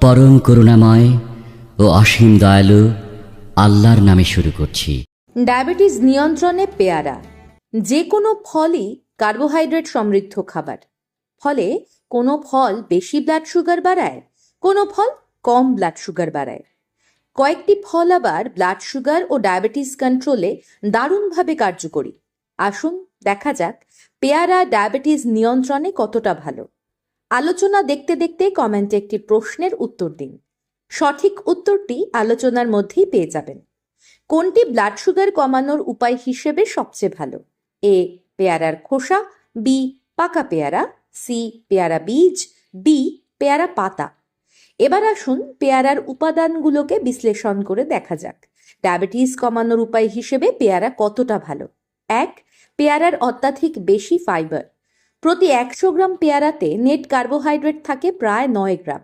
পরম করুণাময় ও অসীম দয়ালু আল্লাহর নামে শুরু করছি। ডায়াবেটিস নিয়ন্ত্রণে পেয়ারা। যে কোনো ফলই কার্বোহাইড্রেট সমৃদ্ধ খাবার। ফলে কোনো ফল বেশি ব্লাড সুগার বাড়ায়, কোনো ফল কম ব্লাড সুগার বাড়ায়। কয়েকটি ফল আবার ব্লাড সুগার ও ডায়াবেটিস কন্ট্রোলে দারুণভাবে কার্যকরী। আসুন দেখা যাক, পেয়ারা ডায়াবেটিস নিয়ন্ত্রণে কতটা ভালো। আলোচনা দেখতে দেখতে কমেন্টে একটি প্রশ্নের উত্তর দিন। সঠিক উত্তরটি আলোচনার মধ্যেই পেয়ে যাবেন। কোনটি ব্লাড সুগার কমানোর উপায় হিসেবে সবচেয়ে ভালো? এ, পেয়ারার খোসা, বি, পাকা পেয়ারা, সি, পেয়ারা বীজ, ডি, পেয়ারা পাতা। এবার আসুন পেয়ারার উপাদানগুলোকে বিশ্লেষণ করে দেখা যাক। ডায়াবেটিস কমানোর উপায় হিসেবে পেয়ারা কতটা ভালো? এক, পেয়ারার অত্যাধিক বেশি ফাইবার। প্রতি একশো গ্রাম পেয়ারাতে নেট কার্বোহাইড্রেট থাকে প্রায় নয় গ্রাম।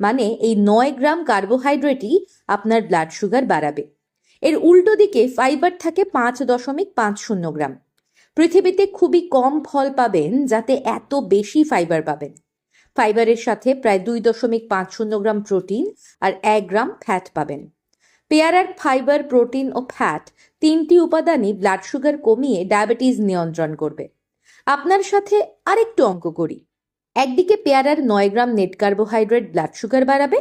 মানে এই নয় গ্রাম কার্বোহাইড্রেটই আপনার ব্লাড সুগার বাড়াবে। এর উল্টো দিকে ফাইবার থাকে পাঁচ দশমিক পাঁচ শূন্য গ্রাম। পৃথিবীতে খুবই কম ফল পাবেন যাতে এত বেশি ফাইবার পাবেন। ফাইবারের সাথে প্রায় দুই দশমিক পাঁচ শূন্য গ্রাম প্রোটিন আর এক গ্রাম ফ্যাট পাবেন। পেয়ারার ফাইবার, প্রোটিন ও ফ্যাট তিনটি উপাদানই ব্লাড সুগার কমিয়ে ডায়াবেটিস নিয়ন্ত্রণ করবে। আপনার সাথে আরেকটু অঙ্ক করি। একদিকে পেয়ারার নয় gram net carbohydrate blood sugar বাড়াবে,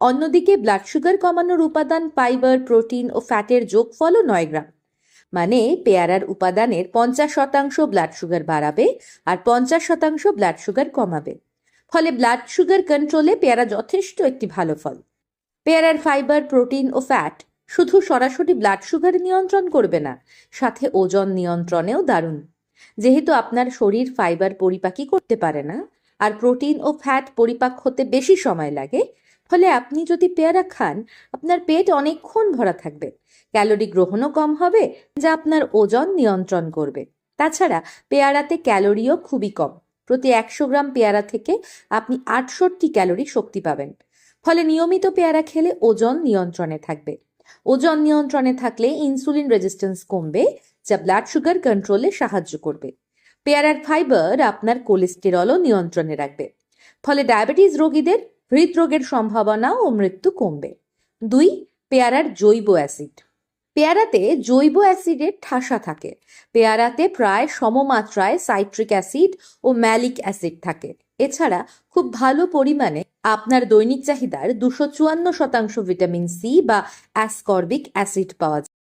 অন্যদিকে ব্লাড সুগার কমানোর উপাদান ফাইবার প্রোটিন ও ফ্যাটের যোগফলও নয় গ্রাম। মানে পেয়ারার উপাদানের পঞ্চাশ শতাংশ ব্লাড সুগার বাড়াবে আর পঞ্চাশ শতাংশ ব্লাড সুগার কমাবে। ফলে ব্লাড সুগার কন্ট্রোলে পেয়ারা যথেষ্ট একটি ভালো ফল। পেয়ারার ফাইবার প্রোটিন ও ফ্যাট শুধু সরাসরি ব্লাড সুগার নিয়ন্ত্রণ করবে না, সাথে ওজন নিয়ন্ত্রণেও দারুণ। যেহেতু আপনার শরীর ফাইবার পরিপাকি করতে পারে না, আর প্রোটিন ও ফ্যাট পরিপাক হতে বেশি সময় লাগে, ফলে আপনি যদি পেয়ারা খান, আপনার পেট অনেকক্ষণ ভরা থাকবে। ক্যালোরি গ্রহণও কম হবে, যা আপনার ওজন নিয়ন্ত্রণ করবে। তাছাড়া পেয়ারাতে ক্যালোরিও খুবই কম। প্রতি একশো গ্রাম পেয়ারা থেকে আপনি আটষট্টি ক্যালোরি শক্তি পাবেন। ফলে নিয়মিত পেয়ারা খেলে ওজন নিয়ন্ত্রণে থাকবে। ওজন নিয়ন্ত্রণে থাকলে ইনসুলিন রেজিস্ট্যান্স কমবে, যা ব্লাড সুগার কন্ট্রোলে সাহায্য করবে। পেয়ারার ফাইবার আপনার কোলেস্টেরলও নিয়ন্ত্রণে রাখবে। ফলে ডায়াবেটিস রোগীদের হৃদরোগের সম্ভাবনা ও মৃত্যু কমবে। দুই, পেয়ারার জৈব অ্যাসিড পেয়ারাতে জৈব অ্যাসিডের ঠাসা থাকে। পেয়ারাতে প্রায় সমমাত্রায় সাইট্রিক অ্যাসিড ও ম্যালিক অ্যাসিড থাকে। এছাড়া খুব ভালো পরিমাণে আপনার দৈনিক চাহিদার দুশো চুয়ান্ন শতাংশ ভিটামিন সি বা অ্যাসকর্বিক অ্যাসিড পাওয়া যায়।